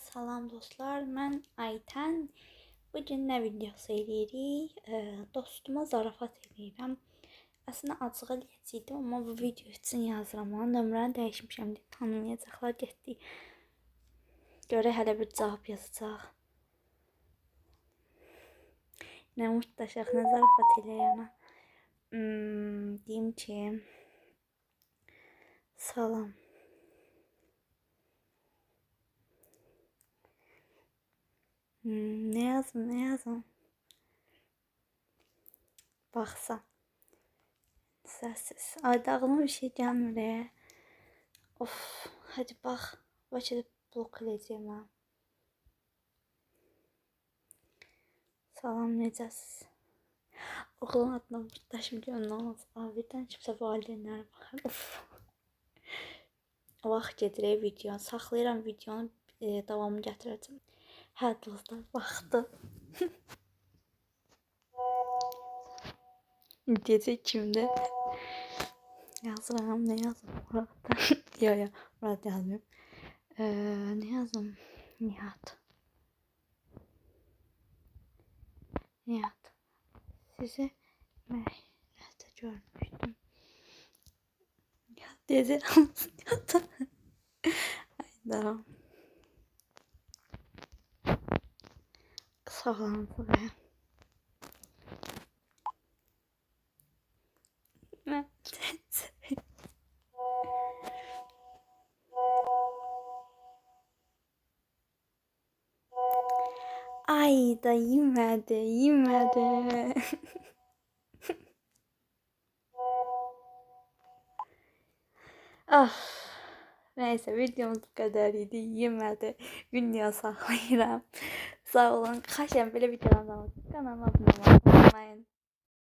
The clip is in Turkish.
salam dostlar. Mən Aytən. Bu gün nə videosu eləyirik? E, dostuma zarafat eləyirəm. Əslində acığı eləyəcəkdim, amma bu video üçün yazıram. Onun nömrəni dəyişmişəm deyə tanımayacaqlar. Getdik. Görək hələ bir cavab yazacaq. Nə mutlaşaq, nə zarafat ona. Hmm, deyim ki, salam. Hmm, ne yazım ne yazım? Baksa. Sessiz. Ay da aklıma bir şey gelmiyor. Of hadi bak. Başladı blok edeceğim ha. Salam necəsiz? Oğlum adına burdaşım olmaz. Abiden kimsə valideynlərə baxar. Of. Vaxt gedirək video. Saxlayıram videonun e, davamını gətirəcəm. Hə dostlar, vaxtı. Gecə kimdə? Yazıram, nə yazım? Murat'ta. yo yo, Murat yazmıyorum. Ee, ne yazım? Nihat. Nihat. Sizi məhlədə görmüşdüm. Nihat dedi. Nihat. Hayda. Sağlam buraya. Ay da yemedi, yemedi. ah. Neyse videomuz bu kadar idi. Yemedi. Gün saklayıram. Sağ olun. Kaşem böyle videolardan kanalıma abone olmayı unutmayın.